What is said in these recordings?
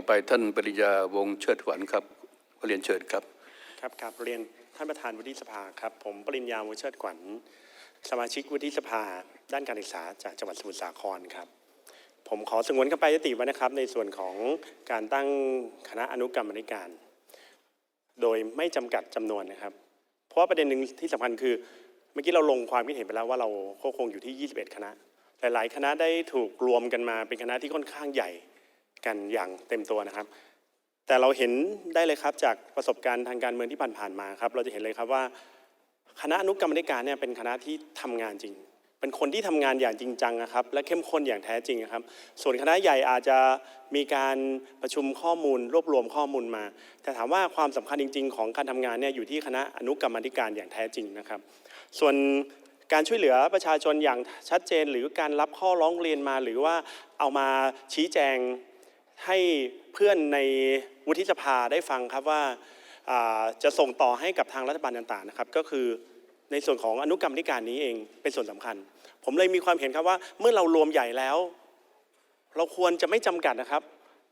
อไปท่านปริยาวงเชิดขวัญครับเรียนเชิญครับ ครับครับเรียนท่านประธานวุฒิสภาครับผมปริญญาวุฒิเชิดขวัญสมาชิกวุฒิสภา ด้านการศึกษาจากจังหวัดสมุทรสาครครับ ผมขอสงวนคำไปยติไว้นะครับ ในส่วนของการตั้งคณะอนุกรรมธิการ โดยไม่จำกัดจำนวนนะครับ เพราะประเด็นหนึ่งที่สำคัญคือเมื่อกี้เราลงความคิดเห็นไปแล้วว่าเราก็คงอยู่ที่ 21 คณะ หลาย ๆ คณะได้ถูกรวมกันมาเป็นคณะที่ค่อนข้างใหญ่ กันอย่างเต็มตัวนะครับ แต่เราเห็นได้เลยครับจากประสบการณ์ทางการเมืองที่ผ่านๆมาครับ เราจะเห็นเลยครับว่า คณะอนุกรรมธิการเนี่ยเป็นคณะที่ทำงานจริง เป็นคนที่ทำงานอย่างจริงจังนะครับ และเข้มข้นอย่างแท้จริงนะครับ ส่วนคณะใหญ่อาจจะมีการประชุมข้อมูล รวบรวมข้อมูลมา แต่ถามว่าความสำคัญจริง ๆ ของการทำงานเนี่ยอยู่ที่คณะอนุกรรมธิการอย่างแท้จริงนะครับ ส่วนการช่วยเหลือประชาชนอย่างชัดเจนหรือการรับข้อร้องเรียนมาหรือว่าเอามาชี้แจง ให้เพื่อนในวุฒิสภาได้ฟังครับว่าจะส่งต่อให้กับทางรัฐบาลต่างๆนะครับ ก็คือในส่วนของอนุกรรมธิการนี้เองเป็นส่วนสำคัญ ผมเลยมีความเห็นครับว่าเมื่อเรารวมใหญ่แล้ว เราควรจะไม่จำกัดนะครับ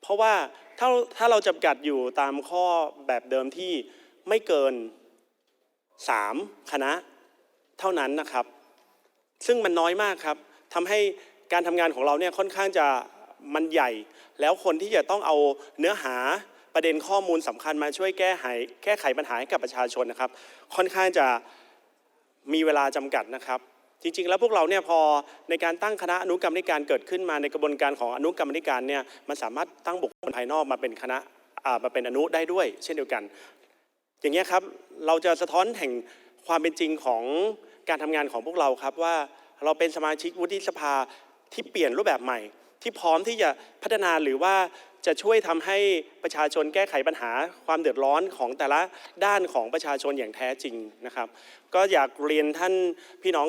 เพราะว่าถ้าถ้าเราจำกัดอยู่ตามข้อแบบเดิมที่ไม่เกิน 3 คณะเท่านั้นนะครับ ซึ่งมันน้อยมากครับทำให้การทำงานของเราเนี่ยค่อนข้างจะ มันใหญ่ แล้วคนที่จะต้องเอาเนื้อหาประเด็นข้อมูลสำคัญมาช่วยแก้ไขแก้ไขปัญหาให้กับประชาชนนะครับ ค่อนข้างจะมีเวลาจำกัดนะครับ จริงๆ แล้วพวกเราเนี่ยพอในการตั้งคณะอนุกรรมธิการเกิดขึ้นมาในกระบวนการของอนุกรรมธิการเนี่ยมันสามารถตั้งบุคคลภายนอกมาเป็นคณะมาเป็นอนุได้ด้วย เช่นเดียวกัน อย่างนี้ครับเราจะสะท้อนแห่งความเป็นจริงของการทำงานของพวกเราครับว่าเราเป็นสมาชิกวุฒิสภาที่เปลี่ยนรูปแบบใหม่ ที่พร้อมที่จะพัฒนาหรือว่าจะช่วยทำให้ประชาชนแก้ไขปัญหาความเดือดร้อนของแต่ละด้านของประชาชนอย่างแท้จริงนะครับ ก็อยากเรียนท่านพี่น้อง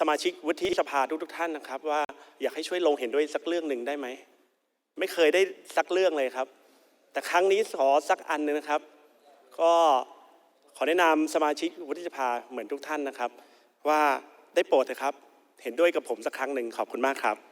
สมาชิกวุฒิสภาทุกๆท่านนะครับ ว่าอยากให้ช่วยลงเห็นด้วยสักเรื่องหนึ่งได้ไหมไม่เคยได้สักเรื่องเลยครับ แต่ครั้งนี้ขอสักอันหนึงนะครับ ก็ขอแนะนำสมาชิกวุฒิสภาเหมือนทุกท่านนะครับ ว่าได้โปรดเถอะครับ เห็นด้วยกับผมสักครั้งหนึ่งขอบคุณมากครับ